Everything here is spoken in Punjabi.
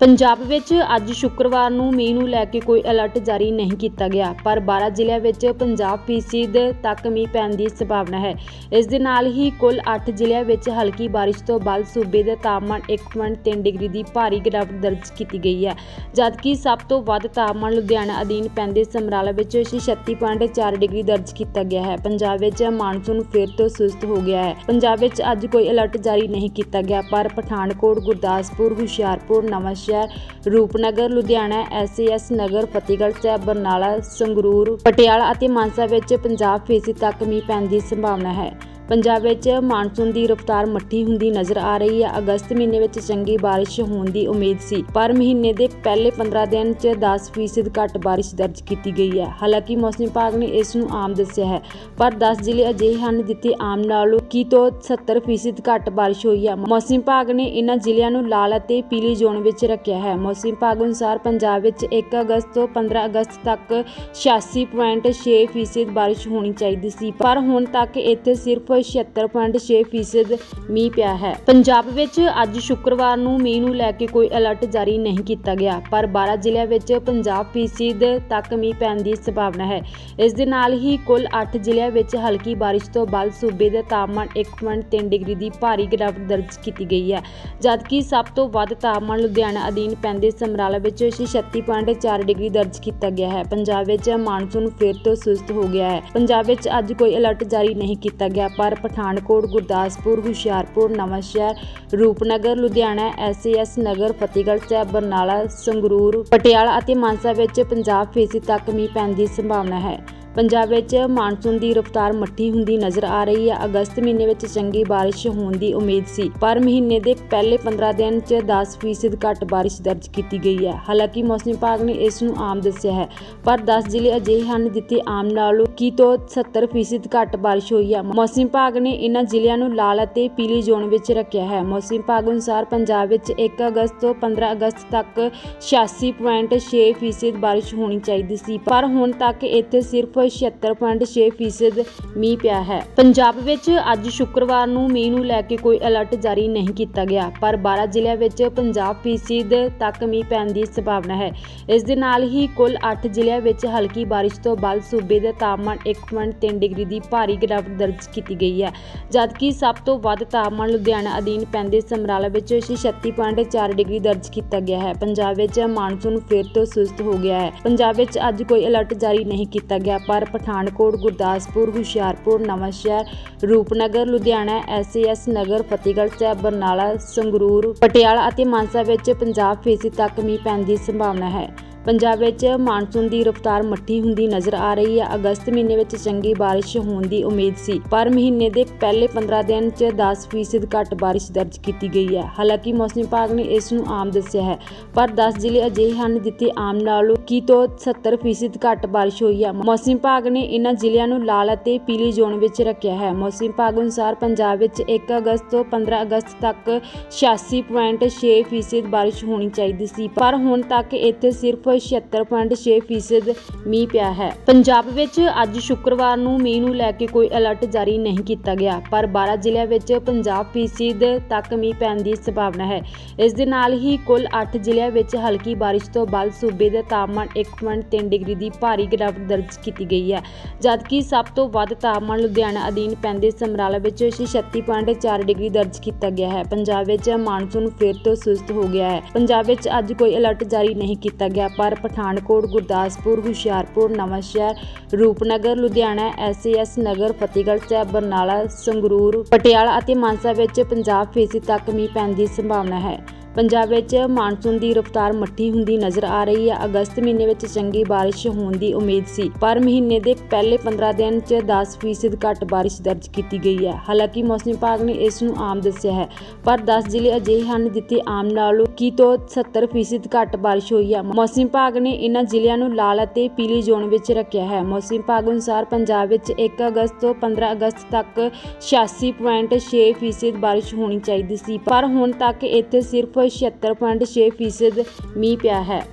ਪੰਜਾਬ ਵਿੱਚ ਅੱਜ ਸ਼ੁੱਕਰਵਾਰ ਨੂੰ ਮੀਂਹ ਨੂੰ ਲੈ ਕੇ ਕੋਈ ਅਲਰਟ ਜਾਰੀ ਨਹੀਂ ਕੀਤਾ ਗਿਆ, ਪਰ 12 ਜ਼ਿਲ੍ਹਿਆਂ ਵਿੱਚ 50% ਤੱਕ ਮੀਂਹ ਪੈਣ ਦੀ ਸੰਭਾਵਨਾ ਹੈ। ਇਸ ਦੇ ਨਾਲ ਹੀ ਕੁੱਲ 8 ਜ਼ਿਲ੍ਹਿਆਂ ਵਿੱਚ ਹਲਕੀ ਬਾਰਿਸ਼ ਤੋਂ ਬਾਅਦ ਸੂਬੇ ਦੇ ਤਾਪਮਾਨ 1.3 ਡਿਗਰੀ ਦੀ ਭਾਰੀ ਗਿਰਾਵਟ ਦਰਜ ਕੀਤੀ ਗਈ ਹੈ, ਜਦਕਿ ਸਭ ਤੋਂ ਵੱਧ ਤਾਪਮਾਨ ਲੁਧਿਆਣਾ ਅਧੀਨ ਪੈਂਦੇ ਸਮਰਾਲਾ ਵਿੱਚ 36.4 ਡਿਗਰੀ ਦਰਜ ਕੀਤਾ ਗਿਆ ਹੈ। ਪੰਜਾਬ ਵਿੱਚ ਮਾਨਸੂਨ ਫਿਰ ਤੋਂ ਸੁਸਤ ਹੋ ਗਿਆ ਹੈ। ਪੰਜਾਬ ਵਿੱਚ ਅੱਜ ਕੋਈ ਅਲਰਟ ਜਾਰੀ ਨਹੀਂ ਕੀਤਾ ਗਿਆ, ਪਰ ਪਠਾਨਕੋਟ, ਗੁਰਦਾਸਪੁਰ, ਹੁਸ਼ਿਆਰਪੁਰ ਨਵਾਂ ਨਵਾਂਸ਼ਹਿਰ ਰੂਪਨਗਰ, ਲੁਧਿਆਣਾ, ਐਸਏਐਸ ਨਗਰ, ਫਤਿਹਗੜ੍ਹ ਸਾਹਿਬ, ਬਰਨਾਲਾ, ਸੰਗਰੂਰ, ਪਟਿਆਲਾ ਅਤੇ ਮਾਨਸਾ ਵਿੱਚ 50% ਤੱਕ ਮੀਂਹ ਪੈਣ ਦੀ ਸੰਭਾਵਨਾ ਹੈ। ਪੰਜਾਬ ਵਿੱਚ ਮਾਨਸੂਨ ਦੀ ਰਫ਼ਤਾਰ ਮੱਠੀ ਹੁੰਦੀ ਨਜ਼ਰ ਆ ਰਹੀ ਹੈ। ਅਗਸਤ ਮਹੀਨੇ ਵਿੱਚ ਚੰਗੀ ਬਾਰਿਸ਼ ਹੋਣ ਦੀ ਉਮੀਦ ਸੀ, ਪਰ ਮਹੀਨੇ ਦੇ ਪਹਿਲੇ 15 ਦਿਨ 'ਚ 10% ਘੱਟ ਬਾਰਿਸ਼ ਦਰਜ ਕੀਤੀ ਗਈ ਹੈ। ਹਾਲਾਂਕਿ ਮੌਸਮ ਵਿਭਾਗ ਨੇ ਇਸ ਨੂੰ ਆਮ ਦੱਸਿਆ ਹੈ, ਪਰ 10 ਜ਼ਿਲ੍ਹੇ ਅਜਿਹੇ ਹਨ ਜਿੱਥੇ ਆਮ ਨਾਲੋਂ ਕੀ ਤੋਂ 70% ਘੱਟ ਬਾਰਿਸ਼ ਹੋਈ ਹੈ। ਮੌਸਮ ਵਿਭਾਗ ਨੇ ਇਹਨਾਂ ਜ਼ਿਲ੍ਹਿਆਂ ਨੂੰ ਲਾਲ ਅਤੇ ਪੀਲੀ ਜ਼ੋਨ ਵਿੱਚ ਰੱਖਿਆ ਹੈ। ਮੌਸਮ ਵਿਭਾਗ ਅਨੁਸਾਰ ਪੰਜਾਬ ਵਿੱਚ 1 ਅਗਸਤ ਤੋਂ 15 ਅਗਸਤ ਤੱਕ 86.6% ਬਾਰਿਸ਼ ਹੋਣੀ ਚਾਹੀਦੀ ਸੀ, ਪਰ ਹੁਣ ਤੱਕ ਇੱਥੇ ਸਿਰਫ 76.6% ਮੀਂਹ ਪਿਆ ਹੈ। ਪੰਜਾਬ ਵਿੱਚ ਅੱਜ ਸ਼ੁੱਕਰਵਾਰ ਨੂੰ ਮੀਂਹ ਨੂੰ ਲੈ ਕੇ ਕੋਈ ਅਲਰਟ ਜਾਰੀ ਨਹੀਂ ਕੀਤਾ ਗਿਆ, ਪਰ 12 ਜ਼ਿਲ੍ਹਿਆਂ ਵਿੱਚ 50% ਤੱਕ ਮੀਂਹ ਪੈਣ ਦੀ ਸੰਭਾਵਨਾ ਹੈ। ਇਸ ਦੇ ਨਾਲ ਹੀ ਕੁੱਲ 8 ਜ਼ਿਲ੍ਹਿਆਂ ਵਿੱਚ ਹਲਕੀ ਬਾਰਿਸ਼ ਤੋਂ ਬਾਅਦ ਸੂਬੇ ਦਾ ਤਾਪਮਾਨ 1.3 ਡਿਗਰੀ ਦੀ ਭਾਰੀ ਗਿਰਾਵਟ ਦਰਜ ਕੀਤੀ ਗਈ ਹੈ। ਜਦਕਿ ਸਭ ਤੋਂ ਵੱਧ ਤਾਪਮਾਨ ਲੁਧਿਆਣਾ ਅਧੀਨ ਪੈਂਦੇ ਸਮਰਾਲਾ ਵਿੱਚ 36.4 ਡਿਗਰੀ ਦਰਜ ਕੀਤਾ ਗਿਆ ਹੈ। ਪੰਜਾਬ ਵਿੱਚ ਮਾਨਸੂਨ ਫਿਰ ਤੋਂ ਸੁਸਤ ਹੋ ਗਿਆ ਹੈ। ਪੰਜਾਬ ਵਿੱਚ ਅੱਜ ਕੋਈ ਅਲਰਟ ਜਾਰੀ ਨਹੀਂ ਕੀਤਾ ਗਿਆ, ਪਰ ਪਠਾਨਕੋਟ, ਗੁਰਦਾਸਪੁਰ, ਹੁਸ਼ਿਆਰਪੁਰ, ਨਵਾਂਸ਼ਹਿਰ, ਰੂਪਨਗਰ, ਲੁਧਿਆਣਾ, ਐਸਏਐਸ ਨਗਰ, ਫਤਿਹਗੜ੍ਹ ਸਾਹਿਬ, ਬਰਨਾਲਾ, ਸੰਗਰੂਰ, ਪਟਿਆਲਾ ਅਤੇ ਮਾਨਸਾ ਵਿੱਚ 50% ਤੱਕ ਮੀਂਹ ਪੈਣ ਦੀ ਸੰਭਾਵਨਾ ਹੈ। ਪੰਜਾਬ ਵਿੱਚ ਮਾਨਸੂਨ ਦੀ ਰਫ਼ਤਾਰ ਮੱਠੀ ਹੁੰਦੀ ਨਜ਼ਰ ਆ ਰਹੀ ਹੈ। ਅਗਸਤ ਮਹੀਨੇ ਵਿੱਚ ਚੰਗੀ ਬਾਰਿਸ਼ ਹੋਣ ਦੀ ਉਮੀਦ ਸੀ, ਪਰ ਮਹੀਨੇ ਦੇ ਪਹਿਲੇ 15 ਦਿਨ 'ਚ 10% ਘੱਟ ਬਾਰਿਸ਼ ਦਰਜ ਕੀਤੀ ਗਈ ਹੈ। ਹਾਲਾਂਕਿ ਮੌਸਮ ਵਿਭਾਗ ਨੇ ਇਸ ਨੂੰ ਆਮ ਦੱਸਿਆ ਹੈ, ਪਰ 10 ਜ਼ਿਲ੍ਹੇ ਅਜਿਹੇ ਹਨ ਜਿੱਥੇ ਆਮ ਨਾਲੋਂ ਕੀ ਤੋਂ 70% ਘੱਟ ਬਾਰਿਸ਼ ਹੋਈ ਹੈ। ਮੌਸਮ ਵਿਭਾਗ ਨੇ ਇਹਨਾਂ ਜ਼ਿਲ੍ਹਿਆਂ ਨੂੰ ਲਾਲ ਅਤੇ ਪੀਲੀ ਜ਼ੋਨ ਵਿੱਚ ਰੱਖਿਆ ਹੈ। ਮੌਸਮ ਵਿਭਾਗ ਅਨੁਸਾਰ ਪੰਜਾਬ ਵਿੱਚ 1 ਅਗਸਤ ਤੋਂ 15 ਅਗਸਤ ਤੱਕ 86.6% ਬਾਰਿਸ਼ ਹੋਣੀ ਚਾਹੀਦੀ ਸੀ, ਪਰ ਹੁਣ ਤੱਕ ਇੱਥੇ ਸਿਰਫ 76.6% ਮੀਂਹ ਪਿਆ ਹੈ। ਪੰਜਾਬ ਵਿੱਚ ਅੱਜ ਸ਼ੁੱਕਰਵਾਰ ਨੂੰ ਮੀਂਹ ਨੂੰ ਲੈ ਕੇ ਕੋਈ ਅਲਰਟ ਜਾਰੀ ਨਹੀਂ ਕੀਤਾ ਗਿਆ, ਪਰ 12 ਜ਼ਿਲ੍ਹਿਆਂ ਵਿੱਚ 50% ਤੱਕ ਮੀਂਹ ਪੈਣ ਦੀ ਸੰਭਾਵਨਾ ਹੈ। ਇਸ ਦੇ ਨਾਲ ਹੀ ਕੁੱਲ 8 ਜ਼ਿਲ੍ਹਿਆਂ ਵਿੱਚ ਹਲਕੀ ਬਾਰਿਸ਼ ਤੋਂ ਬਾਅਦ ਸੂਬੇ ਦਾ ਤਾਪਮਾਨ 1.3 ਡਿਗਰੀ ਦੀ ਭਾਰੀ ਗਿਰਾਵਟ ਦਰਜ ਕੀਤੀ ਗਈ ਹੈ। ਜਦਕਿ ਸਭ ਤੋਂ ਵੱਧ ਤਾਪਮਾਨ ਲੁਧਿਆਣਾ ਅਧੀਨ ਪੈਂਦੇ ਸਮਰਾਲਾ ਵਿੱਚ 36.4 ਡਿਗਰੀ ਦਰਜ ਕੀਤਾ ਗਿਆ ਹੈ। ਪੰਜਾਬ ਵਿੱਚ ਮਾਨਸੂਨ ਫਿਰ ਤੋਂ ਸੁਸਤ ਹੋ ਗਿਆ ਹੈ। ਪੰਜਾਬ ਵਿੱਚ ਅੱਜ ਕੋਈ ਅਲਰਟ ਜਾਰੀ ਨਹੀਂ ਕੀਤਾ ਗਿਆ, ਪਰ ਪਠਾਨਕੋਟ, ਗੁਰਦਾਸਪੁਰ, ਹੁਸ਼ਿਆਰਪੁਰ, ਨਵਾਂਸ਼ਹਿਰ, ਰੂਪਨਗਰ, ਲੁਧਿਆਣਾ, ਐਸਏਐਸ ਨਗਰ, ਫਤਿਹਗੜ੍ਹ ਸਾਹਿਬ, ਬਰਨਾਲਾ, ਸੰਗਰੂਰ, ਪਟਿਆਲਾ ਅਤੇ ਮਾਨਸਾ ਵਿੱਚ 50% ਤੱਕ ਮੀਂਹ ਪੈਣ ਦੀ ਸੰਭਾਵਨਾ ਹੈ। ਪੰਜਾਬ ਵਿੱਚ ਮਾਨਸੂਨ ਦੀ ਰਫ਼ਤਾਰ ਮੱਠੀ ਹੁੰਦੀ ਨਜ਼ਰ ਆ ਰਹੀ ਹੈ। ਅਗਸਤ ਮਹੀਨੇ ਵਿੱਚ ਚੰਗੀ ਬਾਰਿਸ਼ ਹੋਣ ਦੀ ਉਮੀਦ ਸੀ, ਪਰ ਮਹੀਨੇ ਦੇ ਪਹਿਲੇ 15 ਦਿਨ 'ਚ 10% ਘੱਟ ਬਾਰਿਸ਼ ਦਰਜ ਕੀਤੀ ਗਈ ਹੈ। ਹਾਲਾਂਕਿ ਮੌਸਮ ਵਿਭਾਗ ਨੇ ਇਸ ਨੂੰ ਆਮ ਦੱਸਿਆ ਹੈ, ਪਰ 10 ਜ਼ਿਲ੍ਹੇ ਅਜਿਹੇ ਹਨ ਜਿੱਥੇ ਆਮ ਨਾਲੋਂ ਕੀ ਤੋਂ 70% ਘੱਟ ਬਾਰਿਸ਼ ਹੋਈ ਹੈ। ਮੌਸਮ ਵਿਭਾਗ ਨੇ ਇਹਨਾਂ ਜ਼ਿਲ੍ਹਿਆਂ ਨੂੰ ਲਾਲ ਅਤੇ ਪੀਲੀ ਜ਼ੋਨ ਵਿੱਚ ਰੱਖਿਆ ਹੈ। ਮੌਸਮ ਵਿਭਾਗ ਅਨੁਸਾਰ ਪੰਜਾਬ ਵਿੱਚ 1 ਅਗਸਤ ਤੋਂ 15 ਅਗਸਤ ਤੱਕ 86.6% ਬਾਰਿਸ਼ ਹੋਣੀ ਚਾਹੀਦੀ ਸੀ, ਪਰ ਹੁਣ ਤੱਕ ਇੱਥੇ ਸਿਰਫ 76.6% ਮੀਂਹ ਪਿਆ ਹੈ। ਪੰਜਾਬ ਵਿੱਚ ਅੱਜ ਸ਼ੁੱਕਰਵਾਰ ਨੂੰ ਮੀਂਹ ਨੂੰ ਲੈ ਕੇ ਕੋਈ ਅਲਰਟ ਜਾਰੀ ਨਹੀਂ ਕੀਤਾ ਗਿਆ, ਪਰ 12 ਜ਼ਿਲ੍ਹਿਆਂ ਵਿੱਚ 50% ਤੱਕ ਮੀਂਹ ਪੈਣ ਦੀ ਸੰਭਾਵਨਾ ਹੈ। ਇਸ ਦੇ ਨਾਲ ਹੀ ਕੁੱਲ 8 ਜ਼ਿਲ੍ਹਿਆਂ ਵਿੱਚ ਹਲਕੀ ਬਾਰਿਸ਼ ਤੋਂ ਬਾਅਦ ਸੂਬੇ ਦਾ ਤਾਪਮਾਨ 1.3 ਡਿਗਰੀ ਦੀ ਭਾਰੀ ਗਿਰਾਵਟ ਦਰਜ ਕੀਤੀ ਗਈ ਹੈ। ਜਦਕਿ ਸਭ ਤੋਂ ਵੱਧ ਤਾਪਮਾਨ ਲੁਧਿਆਣਾ ਅਧੀਨ ਪੈਂਦੇ ਸਮਰਾਲਾ ਵਿੱਚ 36.4 ਡਿਗਰੀ ਦਰਜ ਕੀਤਾ ਗਿਆ ਹੈ। ਪੰਜਾਬ ਵਿੱਚ ਮਾਨਸੂਨ ਫਿਰ ਤੋਂ ਸੁਸਤ ਹੋ ਗਿਆ ਹੈ। ਪੰਜਾਬ ਵਿੱਚ ਅੱਜ ਕੋਈ ਅਲਰਟ ਜਾਰੀ ਨਹੀਂ ਕੀਤਾ ਗਿਆ ਪਰ ਪਠਾਨਕੋਟ, ਗੁਰਦਾਸਪੁਰ, ਹੁਸ਼ਿਆਰਪੁਰ, ਨਵਾਂਸ਼ਹਿਰ, ਰੂਪਨਗਰ, ਲੁਧਿਆਣਾ, ਐਸਏਐਸ ਨਗਰ, ਫਤਿਹਗੜ੍ਹ ਸਾਹਿਬ, ਬਰਨਾਲਾ, ਸੰਗਰੂਰ, ਪਟਿਆਲਾ ਅਤੇ ਮਾਨਸਾ ਵਿੱਚ 50% ਤੱਕ ਮੀਂਹ ਪੈਣ ਦੀ ਸੰਭਾਵਨਾ ਹੈ। ਪੰਜਾਬ ਵਿੱਚ ਮਾਨਸੂਨ ਦੀ ਰਫ਼ਤਾਰ ਮੱਠੀ ਹੁੰਦੀ ਨਜ਼ਰ ਆ ਰਹੀ ਹੈ। ਅਗਸਤ ਮਹੀਨੇ ਵਿੱਚ ਚੰਗੀ ਬਾਰਿਸ਼ ਹੋਣ ਦੀ ਉਮੀਦ ਸੀ, ਪਰ ਮਹੀਨੇ ਦੇ ਪਹਿਲੇ 15 ਦਿਨ 'ਚ 10% ਘੱਟ ਬਾਰਿਸ਼ ਦਰਜ ਕੀਤੀ ਗਈ ਹੈ। ਹਾਲਾਂਕਿ ਮੌਸਮ ਵਿਭਾਗ ਨੇ ਇਸ ਨੂੰ ਆਮ ਦੱਸਿਆ ਹੈ, ਪਰ 10 ਜ਼ਿਲ੍ਹੇ ਅਜਿਹੇ ਹਨ ਜਿੱਥੇ ਆਮ ਨਾਲੋਂ ਕੀ ਤੋਂ 70% ਘੱਟ ਬਾਰਿਸ਼ ਹੋਈ ਹੈ। ਮੌਸਮ ਵਿਭਾਗ ਨੇ ਇਹਨਾਂ ਜ਼ਿਲ੍ਹਿਆਂ ਨੂੰ ਲਾਲ ਅਤੇ ਪੀਲੀ ਜ਼ੋਨ ਵਿੱਚ ਰੱਖਿਆ ਹੈ। ਮੌਸਮ ਵਿਭਾਗ ਅਨੁਸਾਰ ਪੰਜਾਬ ਵਿੱਚ 1 ਅਗਸਤ ਤੋਂ 15 ਅਗਸਤ ਤੱਕ 86.6% ਬਾਰਿਸ਼ ਹੋਣੀ ਚਾਹੀਦੀ ਸੀ, ਪਰ ਹੁਣ ਤੱਕ ਇੱਥੇ ਸਿਰਫ 76.6% ਮੀਂਹ ਪਿਆ ਹੈ।